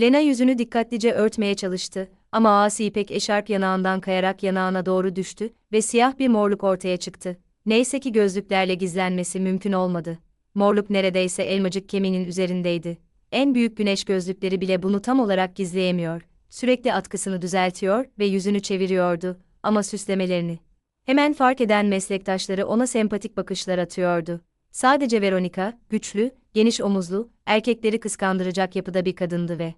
Lena yüzünü dikkatlice örtmeye çalıştı ama asi ipek eşarp yanağından kayarak yanağına doğru düştü ve siyah bir morluk ortaya çıktı. Neyse ki gözlüklerle gizlenmesi mümkün olmadı. Morluk neredeyse elmacık kemiğinin üzerindeydi. En büyük güneş gözlükleri bile bunu tam olarak gizleyemiyor. Sürekli atkısını düzeltiyor ve yüzünü çeviriyordu ama süslemelerini. Hemen fark eden meslektaşları ona sempatik bakışlar atıyordu. Sadece Veronica, güçlü, geniş omuzlu, erkekleri kıskandıracak yapıda bir kadındı ve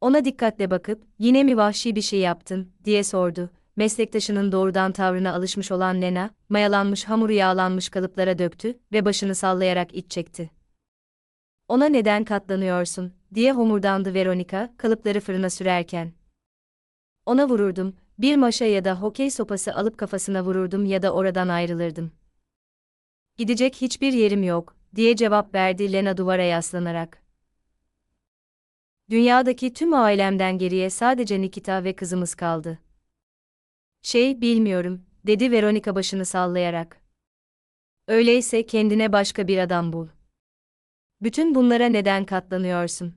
ona dikkatle bakıp, yine mi vahşi bir şey yaptın, diye sordu. Meslektaşının doğrudan tavrına alışmış olan Lena, mayalanmış hamuru yağlanmış kalıplara döktü ve başını sallayarak iç çekti. Ona neden katlanıyorsun, diye homurdandı Veronica, kalıpları fırına sürerken. Ona vururdum, bir maşa ya da hokey sopası alıp kafasına vururdum ya da oradan ayrılırdım. Gidecek hiçbir yerim yok, diye cevap verdi Lena duvara yaslanarak. Dünyadaki tüm ailemden geriye sadece Nikita ve kızımız kaldı. Şey, bilmiyorum, dedi Veronica başını sallayarak. Öyleyse kendine başka bir adam bul. Bütün bunlara neden katlanıyorsun?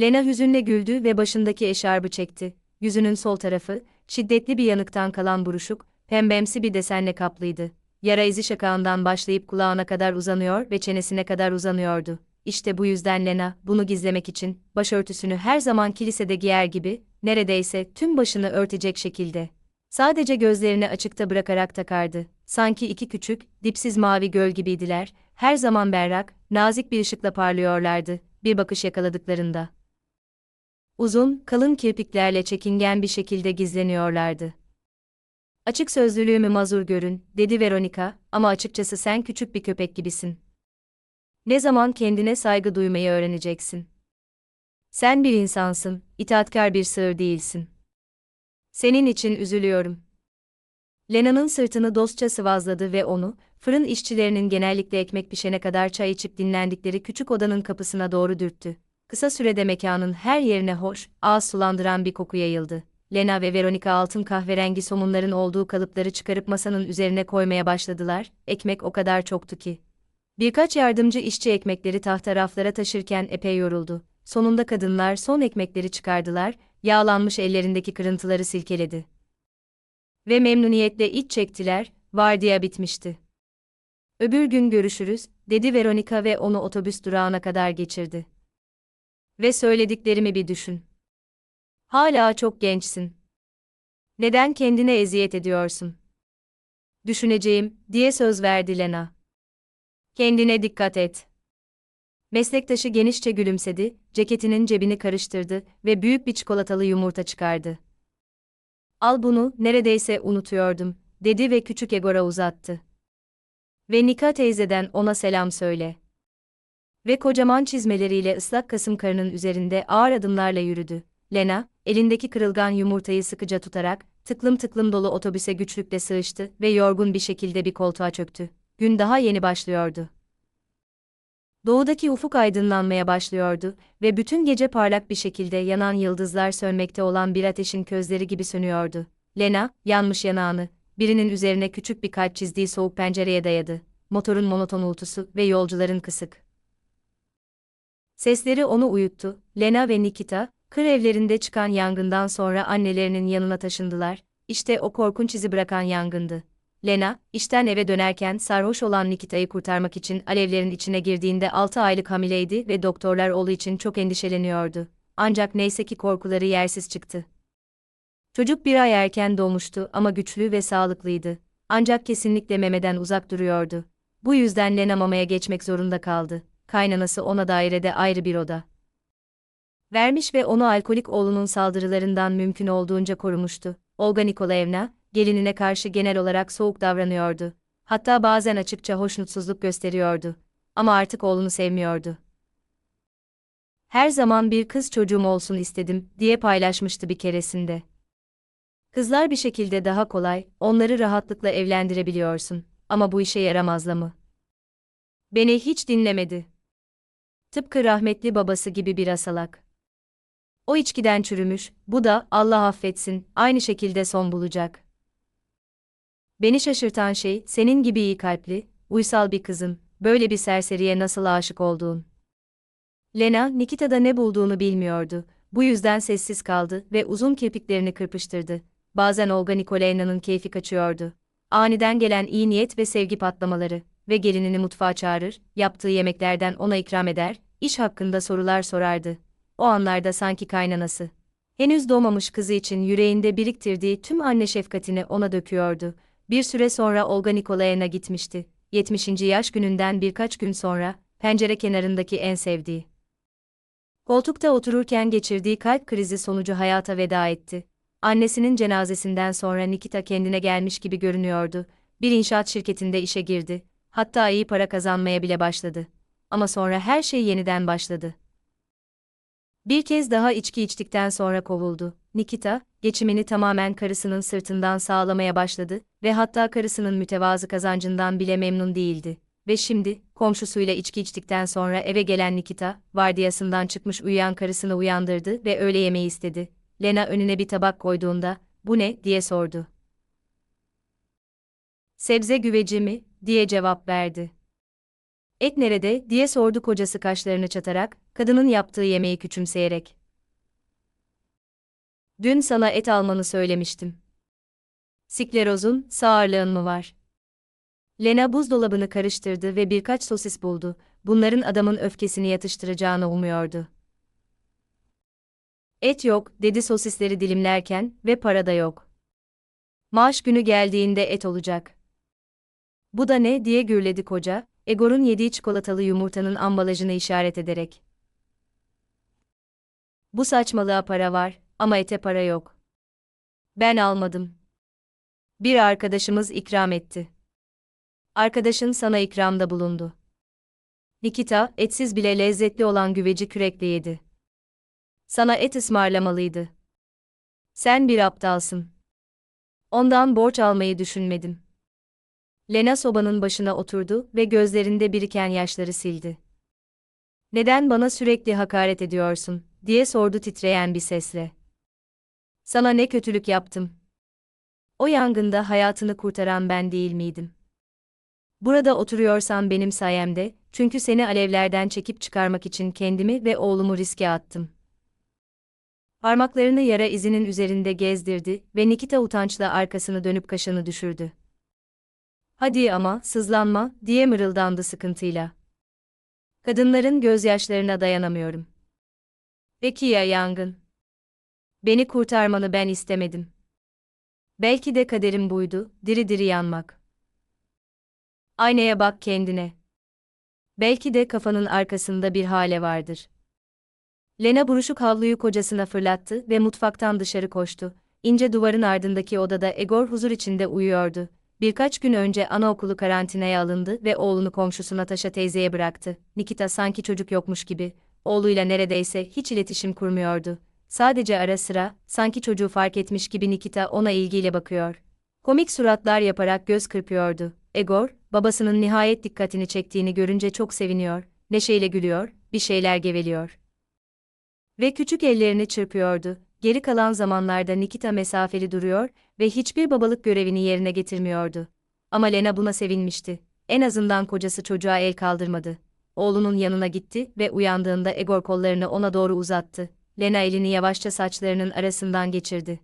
Lena hüzünle güldü ve başındaki eşarbı çekti. Yüzünün sol tarafı, şiddetli bir yanıktan kalan buruşuk, pembemsi bir desenle kaplıydı. Yara izi şakağından başlayıp kulağına kadar uzanıyor ve çenesine kadar uzanıyordu. İşte bu yüzden Lena, bunu gizlemek için, başörtüsünü her zaman kilisede giyer gibi, neredeyse tüm başını örtecek şekilde. Sadece gözlerini açıkta bırakarak takardı. Sanki iki küçük, dipsiz mavi göl gibiydiler, her zaman berrak, nazik bir ışıkla parlıyorlardı, bir bakış yakaladıklarında. Uzun, kalın kirpiklerle çekingen bir şekilde gizleniyorlardı. Açık sözlülüğümü mazur görün, dedi Veronica, ama açıkçası sen küçük bir köpek gibisin. Ne zaman kendine saygı duymayı öğreneceksin? Sen bir insansın, itaatkar bir sığır değilsin. Senin için üzülüyorum. Lena'nın sırtını dostça sıvazladı ve onu, fırın işçilerinin genellikle ekmek pişene kadar çay içip dinlendikleri küçük odanın kapısına doğru dürttü. Kısa sürede mekanın her yerine hoş, ağız sulandıran bir koku yayıldı. Lena ve Veronica altın kahverengi somunların olduğu kalıpları çıkarıp masanın üzerine koymaya başladılar, ekmek o kadar çoktu ki. Birkaç yardımcı işçi ekmekleri tahta raflara taşırken epey yoruldu. Sonunda kadınlar son ekmekleri çıkardılar, yağlanmış ellerindeki kırıntıları silkeledi. Ve memnuniyetle iç çektiler, vardiya bitmişti. Öbür gün görüşürüz, dedi Veronica ve onu otobüs durağına kadar geçirdi. Ve söylediklerimi bir düşün. Hala çok gençsin. Neden kendine eziyet ediyorsun? Düşüneceğim, diye söz verdi Lena. Kendine dikkat et. Meslektaşı genişçe gülümsedi, ceketinin cebini karıştırdı ve büyük bir çikolatalı yumurta çıkardı. Al bunu, neredeyse unutuyordum, dedi ve küçük Egor'a uzattı. Ve Nika teyzeden ona selam söyle. Ve kocaman çizmeleriyle ıslak kasım karının üzerinde ağır adımlarla yürüdü. Lena, elindeki kırılgan yumurtayı sıkıca tutarak, tıklım tıklım dolu otobüse güçlükle sığıştı ve yorgun bir şekilde bir koltuğa çöktü. Gün daha yeni başlıyordu. Doğudaki ufuk aydınlanmaya başlıyordu ve bütün gece parlak bir şekilde yanan yıldızlar sönmekte olan bir ateşin közleri gibi sönüyordu. Lena, yanmış yanağını, birinin üzerine küçük bir kalp çizdiği soğuk pencereye dayadı. Motorun monoton uğultusu ve yolcuların kısık. Sesleri onu uyuttu. Lena ve Nikita, kır evlerinde çıkan yangından sonra annelerinin yanına taşındılar. İşte o korkunç izi bırakan yangındı. Lena, işten eve dönerken sarhoş olan Nikita'yı kurtarmak için alevlerin içine girdiğinde 6 aylık hamileydi ve doktorlar oğlu için çok endişeleniyordu. Ancak neyse ki korkuları yersiz çıktı. Çocuk bir ay erken doğmuştu ama güçlü ve sağlıklıydı. Ancak kesinlikle memeden uzak duruyordu. Bu yüzden Lena mamaya geçmek zorunda kaldı. Kaynanası ona dairede ayrı bir oda vermiş ve onu alkolik oğlunun saldırılarından mümkün olduğunca korumuştu. Olga Nikolaevna, gelinine karşı genel olarak soğuk davranıyordu. Hatta bazen açıkça hoşnutsuzluk gösteriyordu. Ama artık oğlunu sevmiyordu. Her zaman bir kız çocuğum olsun istedim, diye paylaşmıştı bir keresinde. Kızlar bir şekilde daha kolay, onları rahatlıkla evlendirebiliyorsun. Ama bu işe yaramazla mı? Beni hiç dinlemedi. Tıpkı rahmetli babası gibi bir asalak. O içkiden çürümüş, bu da, Allah affetsin, aynı şekilde son bulacak. Beni şaşırtan şey, senin gibi iyi kalpli, uysal bir kızın, böyle bir serseriye nasıl aşık olduğun. Lena, Nikita'da ne bulduğunu bilmiyordu. Bu yüzden sessiz kaldı ve uzun kirpiklerini kırpıştırdı. Bazen Olga Nikolaevna'nın keyfi kaçıyordu. Aniden gelen iyi niyet ve sevgi patlamaları ve gelinini mutfağa çağırır, yaptığı yemeklerden ona ikram eder, iş hakkında sorular sorardı. O anlarda sanki kaynanası. Henüz doğmamış kızı için yüreğinde biriktirdiği tüm anne şefkatini ona döküyordu. Bir süre sonra Olga Nikolaevna gitmişti. 70. yaş gününden birkaç gün sonra, pencere kenarındaki en sevdiği. Koltukta otururken geçirdiği kalp krizi sonucu hayata veda etti. Annesinin cenazesinden sonra Nikita kendine gelmiş gibi görünüyordu. Bir inşaat şirketinde işe girdi. Hatta iyi para kazanmaya bile başladı. Ama sonra her şey yeniden başladı. Bir kez daha içki içtikten sonra kovuldu. Nikita, geçimini tamamen karısının sırtından sağlamaya başladı ve hatta karısının mütevazı kazancından bile memnun değildi. Ve şimdi, komşusuyla içki içtikten sonra eve gelen Nikita, vardiyasından çıkmış uyuyan karısını uyandırdı ve öğle yemeği istedi. Lena önüne bir tabak koyduğunda, bu ne, diye sordu. Sebze güveci mi, diye cevap verdi. Et nerede, diye sordu kocası kaşlarını çatarak, kadının yaptığı yemeği küçümseyerek. Dün sana et almanı söylemiştim. Siklerozun, sağırlığın mı var? Lena buzdolabını karıştırdı ve birkaç sosis buldu. Bunların adamın öfkesini yatıştıracağını umuyordu. Et yok, dedi sosisleri dilimlerken ve para da yok. Maaş günü geldiğinde et olacak. Bu da ne diye gürledi koca, Egor'un yediği çikolatalı yumurtanın ambalajını işaret ederek. Bu saçmalığa para var ama ete para yok. Ben almadım. Bir arkadaşımız ikram etti. Arkadaşın sana ikramda bulundu. Nikita, etsiz bile lezzetli olan güveci kürekle yedi. Sana et ısmarlamalıydı. Sen bir aptalsın. Ondan borç almayı düşünmedim. Lena sobanın başına oturdu ve gözlerinde biriken yaşları sildi. Neden bana sürekli hakaret ediyorsun, diye sordu titreyen bir sesle. Sana ne kötülük yaptım? O yangında hayatını kurtaran ben değil miydim? Burada oturuyorsan benim sayemde, çünkü seni alevlerden çekip çıkarmak için kendimi ve oğlumu riske attım. Parmaklarını yara izinin üzerinde gezdirdi ve Nikita utançla arkasını dönüp kaşını düşürdü. Hadi ama, sızlanma, diye mırıldandı sıkıntıyla. Kadınların gözyaşlarına dayanamıyorum. Peki ya yangın? Beni kurtarmanı ben istemedim. Belki de kaderim buydu, diri diri yanmak. Aynaya bak kendine. Belki de kafanın arkasında bir hale vardır. Lena buruşuk havluyu kocasına fırlattı ve mutfaktan dışarı koştu. İnce duvarın ardındaki odada Egor huzur içinde uyuyordu. Birkaç gün önce anaokulu karantinaya alındı ve oğlunu komşusu Natasha teyzeye bıraktı. Nikita sanki çocuk yokmuş gibi, oğluyla neredeyse hiç iletişim kurmuyordu. Sadece ara sıra, sanki çocuğu fark etmiş gibi Nikita ona ilgiyle bakıyor. Komik suratlar yaparak göz kırpıyordu. Egor, babasının nihayet dikkatini çektiğini görünce çok seviniyor, neşeyle gülüyor, bir şeyler geveliyor. Ve küçük ellerini çırpıyordu. Geri kalan zamanlarda Nikita mesafeli duruyor ve hiçbir babalık görevini yerine getirmiyordu. Ama Lena buna sevinmişti. En azından kocası çocuğa el kaldırmadı. Oğlunun yanına gitti ve uyandığında Egor kollarını ona doğru uzattı. Lena elini yavaşça saçlarının arasından geçirdi.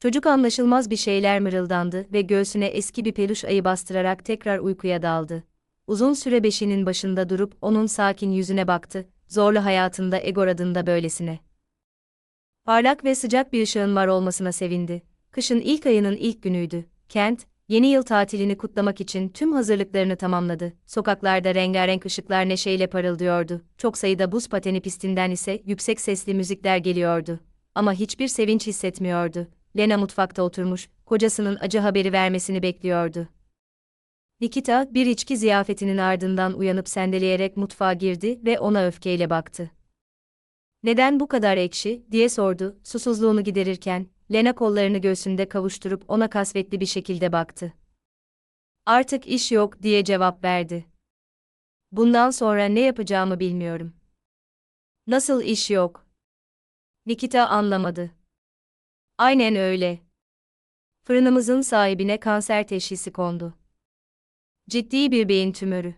Çocuk anlaşılmaz bir şeyler mırıldandı ve göğsüne eski bir peluş ayı bastırarak tekrar uykuya daldı. Uzun süre beşinin başında durup onun sakin yüzüne baktı, zorlu hayatında Egor adında böylesine. Parlak ve sıcak bir ışığın var olmasına sevindi. Kışın ilk ayının ilk günüydü. Kent, yeni yıl tatilini kutlamak için tüm hazırlıklarını tamamladı. Sokaklarda rengarenk ışıklar neşeyle parıldıyordu. Çok sayıda buz pateni pistinden ise yüksek sesli müzikler geliyordu. Ama hiçbir sevinç hissetmiyordu. Lena mutfakta oturmuş, kocasının acı haberi vermesini bekliyordu. Nikita, bir içki ziyafetinin ardından uyanıp sendeleyerek mutfağa girdi ve ona öfkeyle baktı. Neden bu kadar ekşi, diye sordu, susuzluğunu giderirken, Lena kollarını göğsünde kavuşturup ona kasvetli bir şekilde baktı. Artık iş yok, diye cevap verdi. Bundan sonra ne yapacağımı bilmiyorum. Nasıl iş yok? Nikita anlamadı. Aynen öyle. Fırınımızın sahibine kanser teşhisi kondu. Ciddi bir beyin tümörü.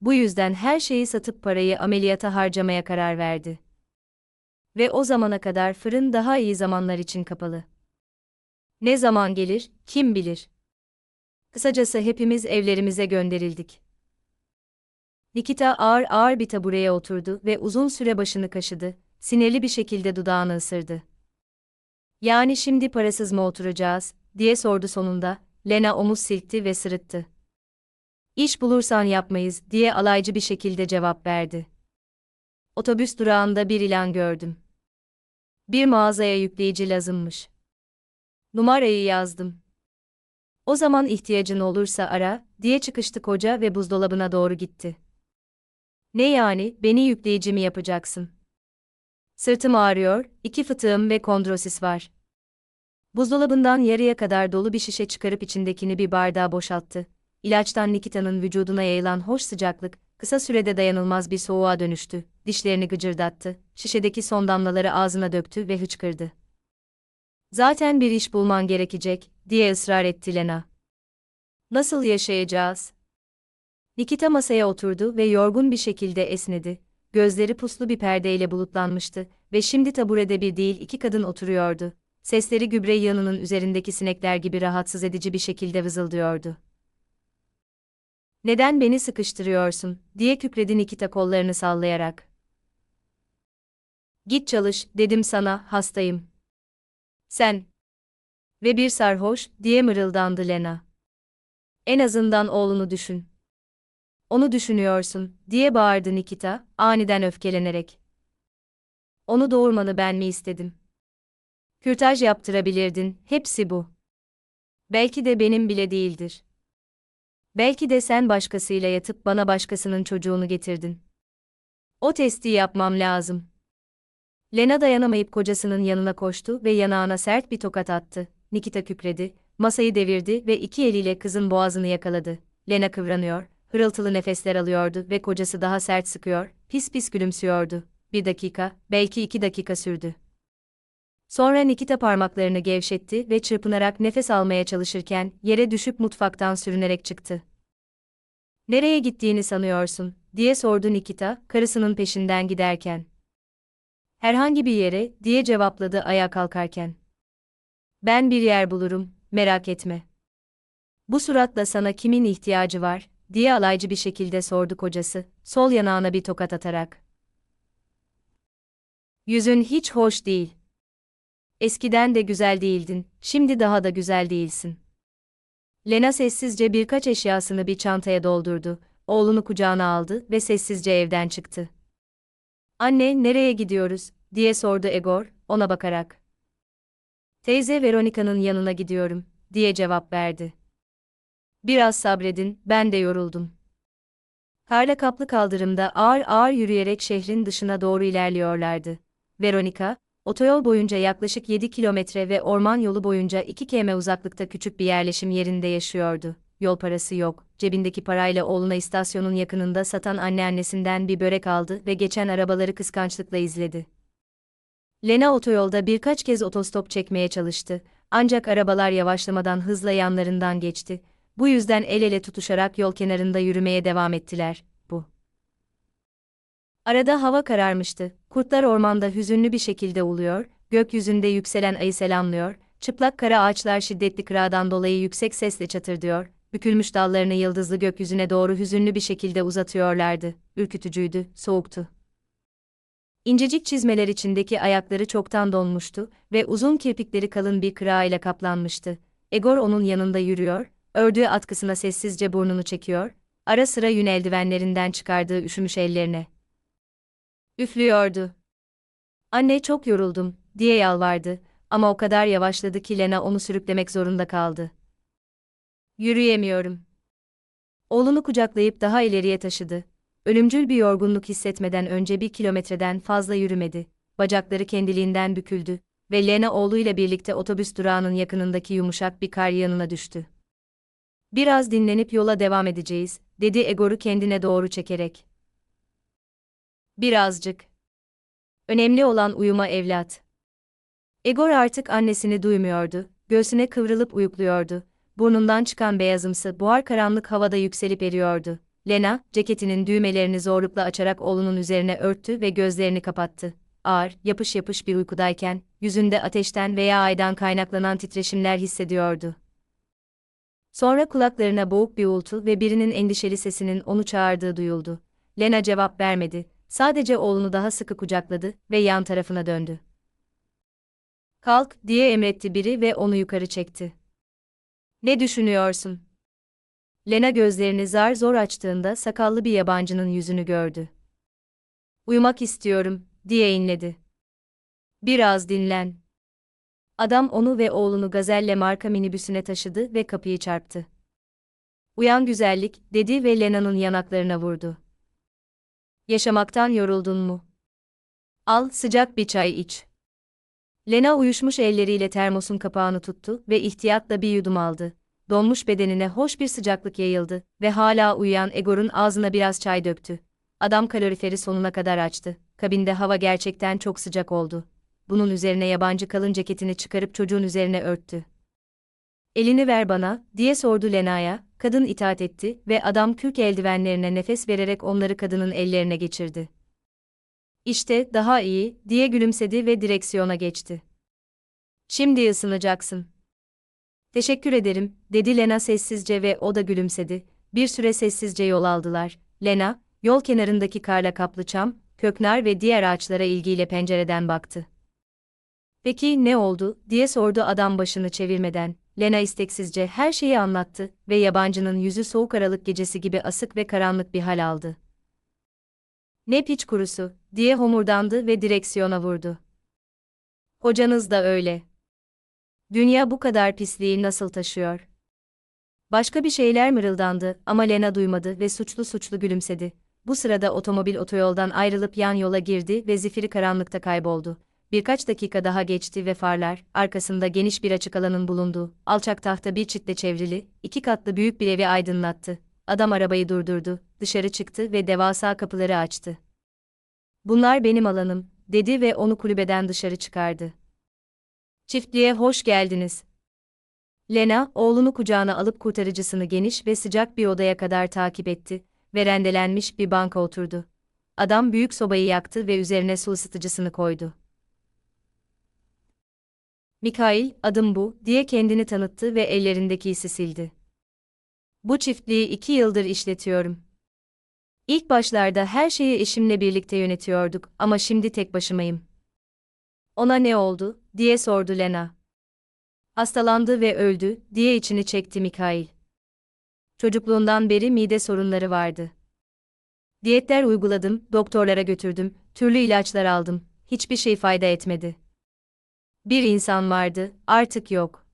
Bu yüzden her şeyi satıp parayı ameliyata harcamaya karar verdi. Ve o zamana kadar fırın daha iyi zamanlar için kapalı. Ne zaman gelir, kim bilir. Kısacası hepimiz evlerimize gönderildik. Nikita ağır ağır bir tabureye oturdu ve uzun süre başını kaşıdı, sinirli bir şekilde dudağını ısırdı. Yani şimdi parasız mı oturacağız, diye sordu sonunda, Lena omuz silkti ve sırıttı. İş bulursan yapmayız, diye alaycı bir şekilde cevap verdi. Otobüs durağında bir ilan gördüm. Bir mağazaya yükleyici lazımmış. Numarayı yazdım. O zaman ihtiyacın olursa ara, diye çıkıştı koca ve buzdolabına doğru gitti. Ne yani, beni yükleyici mi yapacaksın? Sırtım ağrıyor, iki fıtığım ve kondrosis var. Buzdolabından yarıya kadar dolu bir şişe çıkarıp içindekini bir bardağa boşalttı. İlaçtan Nikita'nın vücuduna yayılan hoş sıcaklık, kısa sürede dayanılmaz bir soğuğa dönüştü. Dişlerini gıcırdattı, şişedeki son damlaları ağzına döktü ve hıçkırdı. Zaten bir iş bulman gerekecek, diye ısrar etti Lena. Nasıl yaşayacağız? Nikita masaya oturdu ve yorgun bir şekilde esnedi. Gözleri puslu bir perdeyle bulutlanmıştı ve şimdi taburede bir değil iki kadın oturuyordu. Sesleri gübre yığınının üzerindeki sinekler gibi rahatsız edici bir şekilde vızıldıyordu. Neden beni sıkıştırıyorsun, diye kükredi Nikita kollarını sallayarak. Git çalış, dedim sana, hastayım. Sen. Ve bir sarhoş, diye mırıldandı Lena. En azından oğlunu düşün. Onu düşünüyorsun, diye bağırdı Nikita, aniden öfkelenerek. Onu doğurmanı ben mi istedim? Kürtaj yaptırabilirdin, hepsi bu. Belki de benim bile değildir. Belki de sen başkasıyla yatıp bana başkasının çocuğunu getirdin. O testi yapmam lazım. Lena dayanamayıp kocasının yanına koştu ve yanağına sert bir tokat attı. Nikita kükredi, masayı devirdi ve iki eliyle kızın boğazını yakaladı. Lena kıvranıyor, hırıltılı nefesler alıyordu ve kocası daha sert sıkıyor, pis pis gülümsüyordu. Bir dakika, belki iki dakika sürdü. Sonra Nikita parmaklarını gevşetti ve çırpınarak nefes almaya çalışırken yere düşüp mutfaktan sürünerek çıktı. Nereye gittiğini sanıyorsun, diye sordu Nikita, karısının peşinden giderken. Herhangi bir yere, diye cevapladı ayağa kalkarken. Ben bir yer bulurum, merak etme. Bu suratla sana kimin ihtiyacı var, diye alaycı bir şekilde sordu kocası, sol yanağına bir tokat atarak. Yüzün hiç hoş değil. Eskiden de güzel değildin, şimdi daha da güzel değilsin. Lena sessizce birkaç eşyasını bir çantaya doldurdu, oğlunu kucağına aldı ve sessizce evden çıktı. Anne, nereye gidiyoruz? diye sordu Egor, ona bakarak. Teyze Veronica'nın yanına gidiyorum, diye cevap verdi. Biraz sabredin, ben de yoruldum. Karla kaplı kaldırımda ağır ağır yürüyerek şehrin dışına doğru ilerliyorlardı. Veronica, otoyol boyunca yaklaşık 7 kilometre ve orman yolu boyunca 2 km uzaklıkta küçük bir yerleşim yerinde yaşıyordu. Yol parası yok, cebindeki parayla oğluna istasyonun yakınında satan anneannesinden bir börek aldı ve geçen arabaları kıskançlıkla izledi. Lena otoyolda birkaç kez otostop çekmeye çalıştı, ancak arabalar yavaşlamadan hızla yanlarından geçti. Bu yüzden el ele tutuşarak yol kenarında yürümeye devam ettiler. Arada hava kararmıştı. Kurtlar ormanda hüzünlü bir şekilde uluyor, gökyüzünde yükselen ayı selamlıyor, çıplak kara ağaçlar şiddetli kıradan dolayı yüksek sesle çatırdıyor, bükülmüş dallarını yıldızlı gökyüzüne doğru hüzünlü bir şekilde uzatıyorlardı. Ürkütücüydü, soğuktu. İncecik çizmeler içindeki ayakları çoktan donmuştu ve uzun kirpikleri kalın bir kıra ile kaplanmıştı. Egor onun yanında yürüyor, ördüğü atkısına sessizce burnunu çekiyor, ara sıra yün eldivenlerinden çıkardığı üşümüş ellerine. Üflüyordu. Anne çok yoruldum, diye yalvardı ama o kadar yavaşladı ki Lena onu sürüklemek zorunda kaldı. Yürüyemiyorum. Oğlunu kucaklayıp daha ileriye taşıdı. Ölümcül bir yorgunluk hissetmeden önce bir kilometreden fazla yürümedi. Bacakları kendiliğinden büküldü ve Lena oğluyla birlikte otobüs durağının yakınındaki yumuşak bir kar yanına düştü. Biraz dinlenip yola devam edeceğiz, dedi Egor'u kendine doğru çekerek. Birazcık. Önemli olan uyuma evlat. Egor artık annesini duymuyordu, göğsüne kıvrılıp uyukluyordu. Burnundan çıkan beyazımsı buhar karanlık havada yükselip eriyordu. Lena, ceketinin düğmelerini zorlukla açarak oğlunun üzerine örttü ve gözlerini kapattı. Ağır, yapış yapış bir uykudayken, yüzünde ateşten veya aydan kaynaklanan titreşimler hissediyordu. Sonra kulaklarına boğuk bir uğultu ve birinin endişeli sesinin onu çağırdığı duyuldu. Lena cevap vermedi, sadece oğlunu daha sıkı kucakladı ve yan tarafına döndü. Kalk, diye emretti biri ve onu yukarı çekti. Ne düşünüyorsun? Lena gözlerini zar zor açtığında sakallı bir yabancının yüzünü gördü. Uyumak istiyorum, diye inledi. Biraz dinlen. Adam onu ve oğlunu gazelle marka minibüsüne taşıdı ve kapıyı çarptı. Uyan güzellik, dedi ve Lena'nın yanaklarına vurdu. Yaşamaktan yoruldun mu? Al, sıcak bir çay iç. Lena uyuşmuş elleriyle termosun kapağını tuttu ve ihtiyatla bir yudum aldı. Donmuş bedenine hoş bir sıcaklık yayıldı ve hala uyuyan Egor'un ağzına biraz çay döktü. Adam kaloriferi sonuna kadar açtı. Kabinde hava gerçekten çok sıcak oldu. Bunun üzerine yabancı kalın ceketini çıkarıp çocuğun üzerine örttü. Elini ver bana, diye sordu Lena'ya, kadın itaat etti ve adam kürk eldivenlerine nefes vererek onları kadının ellerine geçirdi. İşte, daha iyi, diye gülümsedi ve direksiyona geçti. Şimdi ısınacaksın. Teşekkür ederim, dedi Lena sessizce ve o da gülümsedi. Bir süre sessizce yol aldılar. Lena, yol kenarındaki karla kaplı çam, köknar ve diğer ağaçlara ilgiyle pencereden baktı. Peki ne oldu, diye sordu adam başını çevirmeden. Lena isteksizce her şeyi anlattı ve yabancının yüzü soğuk aralık gecesi gibi asık ve karanlık bir hal aldı. Ne piç kurusu, diye homurdandı ve direksiyona vurdu. Hocanız da öyle. Dünya bu kadar pisliği nasıl taşıyor? Başka bir şeyler mırıldandı ama Lena duymadı ve suçlu suçlu gülümsedi. Bu sırada otomobil otoyoldan ayrılıp yan yola girdi ve zifiri karanlıkta kayboldu. Birkaç dakika daha geçti ve farlar, arkasında geniş bir açık alanın bulunduğu, alçak tahta bir çitle çevrili, iki katlı büyük bir evi aydınlattı. Adam arabayı durdurdu, dışarı çıktı ve devasa kapıları açtı. Bunlar benim alanım, dedi ve onu kulübeden dışarı çıkardı. Çiftliğe hoş geldiniz. Lena, oğlunu kucağına alıp kurtarıcısını geniş ve sıcak bir odaya kadar takip etti ve rendelenmiş bir banka oturdu. Adam büyük sobayı yaktı ve üzerine su ısıtıcısını koydu. Mikail, adım bu, diye kendini tanıttı ve ellerindeki isi sildi. Bu çiftliği iki yıldır işletiyorum. İlk başlarda her şeyi eşimle birlikte yönetiyorduk ama şimdi tek başımayım. Ona ne oldu, diye sordu Lena. Hastalandı ve öldü, diye içini çekti Mikail. Çocukluğundan beri mide sorunları vardı. Diyetler uyguladım, doktorlara götürdüm, türlü ilaçlar aldım, hiçbir şey fayda etmedi. Bir insan vardı, artık yok.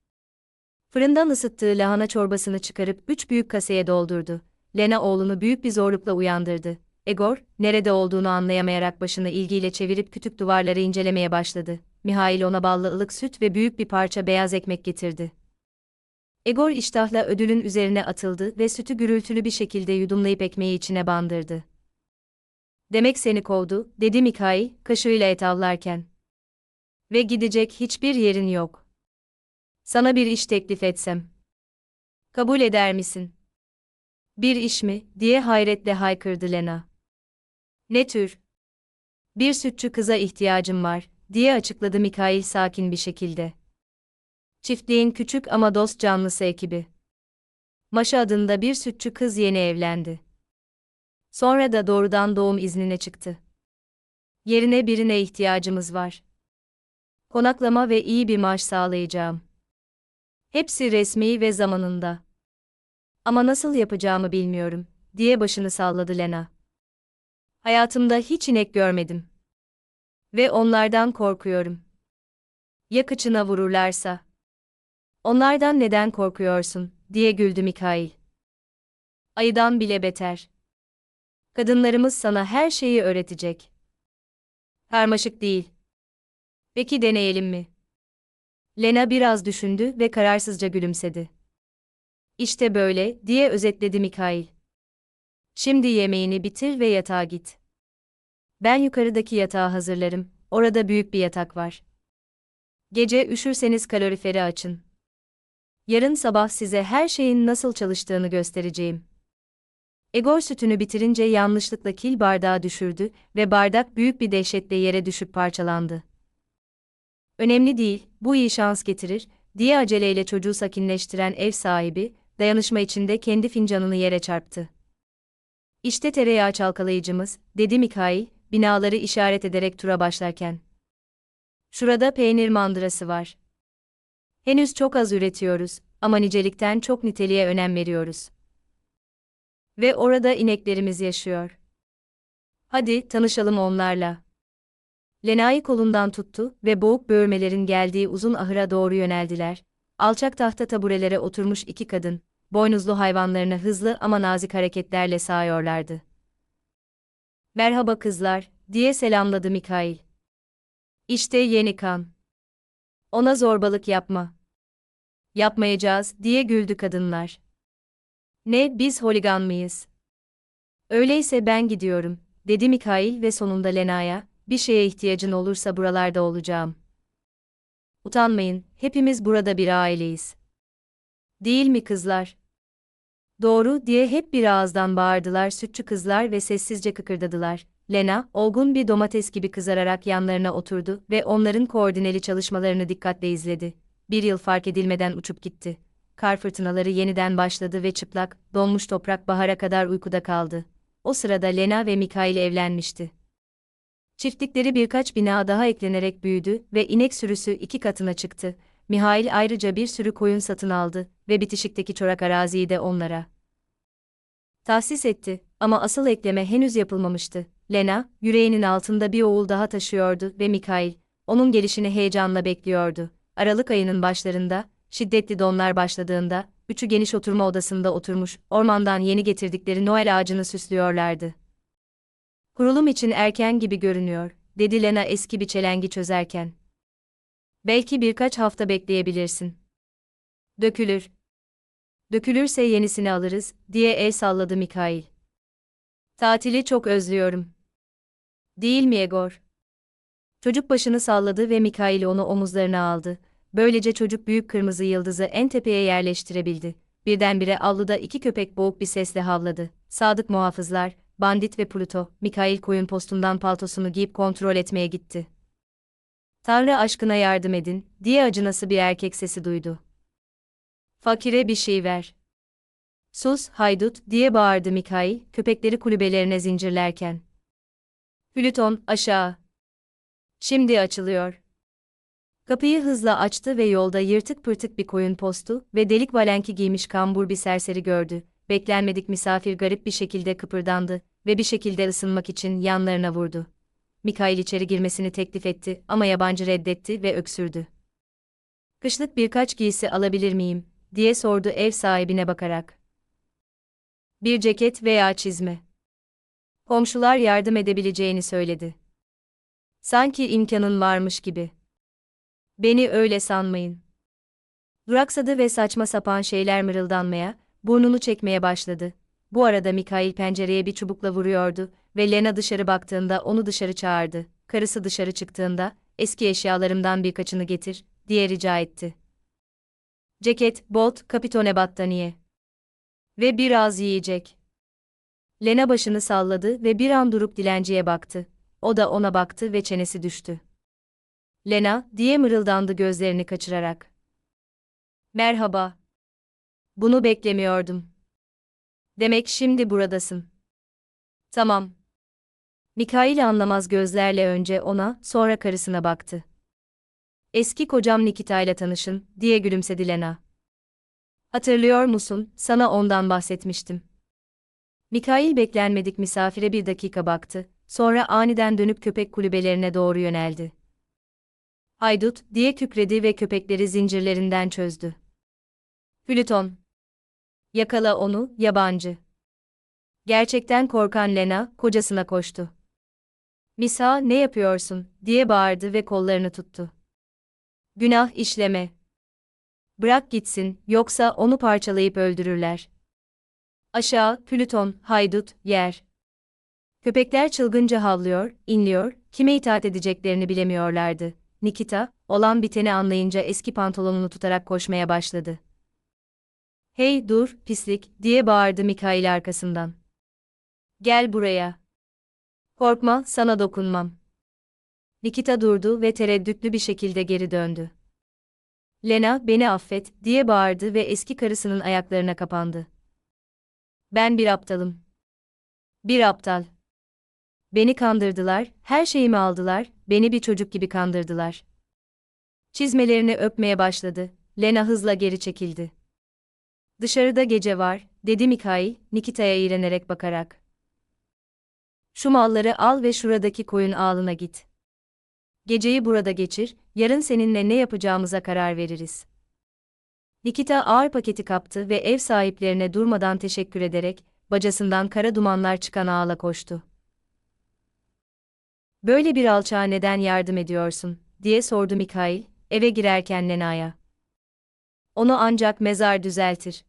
Fırından ısıttığı lahana çorbasını çıkarıp üç büyük kaseye doldurdu. Lena oğlunu büyük bir zorlukla uyandırdı. Egor, nerede olduğunu anlayamayarak başını ilgiyle çevirip kütük duvarları incelemeye başladı. Mihail ona ballı ılık süt ve büyük bir parça beyaz ekmek getirdi. Egor iştahla ödülün üzerine atıldı ve sütü gürültülü bir şekilde yudumlayıp ekmeği içine bandırdı. Demek seni kovdu, dedi Mikail, kaşığıyla et avlarken. Ve gidecek hiçbir yerin yok. Sana bir iş teklif etsem. Kabul eder misin? Bir iş mi, diye hayretle haykırdı Lena. Ne tür? Bir sütçü kıza ihtiyacım var, diye açıkladı Mikail sakin bir şekilde. Çiftliğin küçük ama dost canlısı ekibi. Maşa adında bir sütçü kız yeni evlendi. Sonra da doğrudan doğum iznine çıktı. Yerine birine ihtiyacımız var. Konaklama ve iyi bir maaş sağlayacağım. Hepsi resmi ve zamanında. Ama nasıl yapacağımı bilmiyorum, diye başını salladı Lena. Hayatımda hiç inek görmedim. Ve onlardan korkuyorum. Ya kıçına vururlarsa? Onlardan neden korkuyorsun, diye güldü Mikail. Ayıdan bile beter. Kadınlarımız sana her şeyi öğretecek. Karmaşık değil. Peki deneyelim mi? Lena biraz düşündü ve kararsızca gülümsedi. İşte böyle, diye özetledi Mikail. Şimdi yemeğini bitir ve yatağa git. Ben yukarıdaki yatağı hazırlarım, orada büyük bir yatak var. Gece üşürseniz kaloriferi açın. Yarın sabah size her şeyin nasıl çalıştığını göstereceğim. Egor sütünü bitirince yanlışlıkla kil bardağı düşürdü ve bardak büyük bir dehşetle yere düşüp parçalandı. Önemli değil, bu iyi şans getirir, diye aceleyle çocuğu sakinleştiren ev sahibi, dayanışma içinde kendi fincanını yere çarptı. İşte tereyağı çalkalayıcımız, dedi Mikail, binaları işaret ederek tura başlarken. Şurada peynir mandırası var. Henüz çok az üretiyoruz ama nicelikten çok niteliğe önem veriyoruz. Ve orada ineklerimiz yaşıyor. Hadi tanışalım onlarla. Lena'yı kolundan tuttu ve boğuk böğürmelerin geldiği uzun ahıra doğru yöneldiler. Alçak tahta taburelere oturmuş iki kadın, boynuzlu hayvanlarını hızlı ama nazik hareketlerle sağıyorlardı. Merhaba kızlar, diye selamladı Mikail. İşte yeni kan. Ona zorbalık yapma. Yapmayacağız, diye güldü kadınlar. Ne, biz holigan mıyız? Öyleyse ben gidiyorum, dedi Mikail ve sonunda Lena'ya, bir şeye ihtiyacın olursa buralarda olacağım. Utanmayın, hepimiz burada bir aileyiz. Değil mi kızlar? Doğru diye hep bir ağızdan bağırdılar sütçü kızlar ve sessizce kıkırdadılar. Lena, olgun bir domates gibi kızararak yanlarına oturdu ve onların koordineli çalışmalarını dikkatle izledi. Bir yıl fark edilmeden uçup gitti. Kar fırtınaları yeniden başladı ve çıplak, donmuş toprak bahara kadar uykuda kaldı. O sırada Lena ve Mikail evlenmişti. Çiftlikleri birkaç bina daha eklenerek büyüdü ve inek sürüsü iki katına çıktı. Mihail ayrıca bir sürü koyun satın aldı ve bitişikteki çorak araziyi de onlara tahsis etti ama asıl ekleme henüz yapılmamıştı. Lena, yüreğinin altında bir oğul daha taşıyordu ve Mikail, onun gelişini heyecanla bekliyordu. Aralık ayının başlarında, şiddetli donlar başladığında, üçü geniş oturma odasında oturmuş, ormandan yeni getirdikleri Noel ağacını süslüyorlardı. Kurulum için erken gibi görünüyor, dedi Lena eski bir çelengi çözerken. Belki birkaç hafta bekleyebilirsin. Dökülür. Dökülürse yenisini alırız, diye el salladı Mikail. Tatili çok özlüyorum. Değil mi Egor? Çocuk başını salladı ve Mikail onu omuzlarına aldı. Böylece çocuk büyük kırmızı yıldızı en tepeye yerleştirebildi. Birdenbire avluda iki köpek boğuk bir sesle havladı. Sadık muhafızlar, Bandit ve Pluto, Mikail koyun postundan paltosunu giyip kontrol etmeye gitti. Tanrı aşkına yardım edin, diye acınası bir erkek sesi duydu. Fakire bir şey ver. Sus, haydut, diye bağırdı Mikail, köpekleri kulübelerine zincirlerken. Plüton, aşağı. Şimdi açılıyor. Kapıyı hızla açtı ve yolda yırtık pırtık bir koyun postu ve delik valenki giymiş kambur bir serseri gördü. Beklenmedik misafir garip bir şekilde kıpırdandı ve bir şekilde ısınmak için yanlarına vurdu. Mikail içeri girmesini teklif etti ama yabancı reddetti ve öksürdü. Kışlık birkaç giysi alabilir miyim, diye sordu ev sahibine bakarak. Bir ceket veya çizme. Komşular yardım edebileceğini söyledi. Sanki imkanın varmış gibi. Beni öyle sanmayın. Duraksadı ve saçma sapan şeyler mırıldanmaya, burnunu çekmeye başladı. Bu arada Mikail pencereye bir çubukla vuruyordu ve Lena dışarı baktığında onu dışarı çağırdı. Karısı dışarı çıktığında, eski eşyalarımdan birkaçını getir, diye rica etti. Ceket, bot, kapitone battaniye. Ve biraz yiyecek. Lena başını salladı ve bir an durup dilenciye baktı. O da ona baktı ve çenesi düştü. Lena, diye mırıldandı gözlerini kaçırarak. Merhaba. Bunu beklemiyordum. Demek şimdi buradasın. Tamam. Mikail anlamaz gözlerle önce ona, sonra karısına baktı. Eski kocam Nikita ile tanışın, diye gülümsedi Lena. Hatırlıyor musun, sana ondan bahsetmiştim. Mikail beklenmedik misafire bir dakika baktı, sonra aniden dönüp köpek kulübelerine doğru yöneldi. Haydut, diye kükredi ve köpekleri zincirlerinden çözdü. Plüton. Yakala onu, yabancı. Gerçekten korkan Lena, kocasına koştu. Misa, ne yapıyorsun, diye bağırdı ve kollarını tuttu. Günah işleme. Bırak gitsin, yoksa onu parçalayıp öldürürler. Aşağı, Plüton, haydut, yer. Köpekler çılgınca havlıyor, inliyor, kime itaat edeceklerini bilemiyorlardı. Nikita, olan biteni anlayınca eski pantolonunu tutarak koşmaya başladı. Hey dur, pislik, diye bağırdı Mikail arkasından. Gel buraya. Korkma, sana dokunmam. Nikita durdu ve tereddütlü bir şekilde geri döndü. Lena, beni affet, diye bağırdı ve eski karısının ayaklarına kapandı. Ben bir aptalım. Bir aptal. Beni kandırdılar, her şeyimi aldılar, beni bir çocuk gibi kandırdılar. Çizmelerini öpmeye başladı. Lena hızla geri çekildi. Dışarıda gece var, dedi Mikhail, Nikita'ya iğrenerek bakarak. Şu malları al ve şuradaki koyun ağlına git. Geceyi burada geçir, yarın seninle ne yapacağımıza karar veririz. Nikita ağır paketi kaptı ve ev sahiplerine durmadan teşekkür ederek, bacasından kara dumanlar çıkan ağla koştu. Böyle bir alçağa neden yardım ediyorsun, diye sordu Mikhail, eve girerken Lena'ya. Onu ancak mezar düzeltir.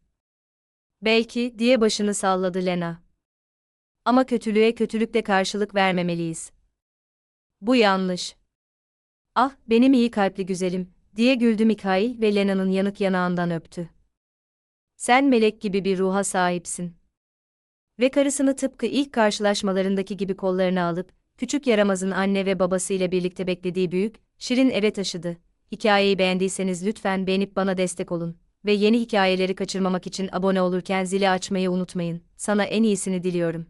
Belki, diye başını salladı Lena. Ama kötülüğe kötülükle karşılık vermemeliyiz. Bu yanlış. Ah, benim iyi kalpli güzelim, diye güldü Mikhail ve Lena'nın yanık yanağından öptü. Sen melek gibi bir ruha sahipsin. Ve karısını tıpkı ilk karşılaşmalarındaki gibi kollarına alıp, küçük yaramazın anne ve babasıyla birlikte beklediği büyük, şirin eve taşıdı. Hikayeyi beğendiyseniz lütfen beğenip bana destek olun ve yeni hikayeleri kaçırmamak için abone olurken zili açmayı unutmayın. Sana en iyisini diliyorum.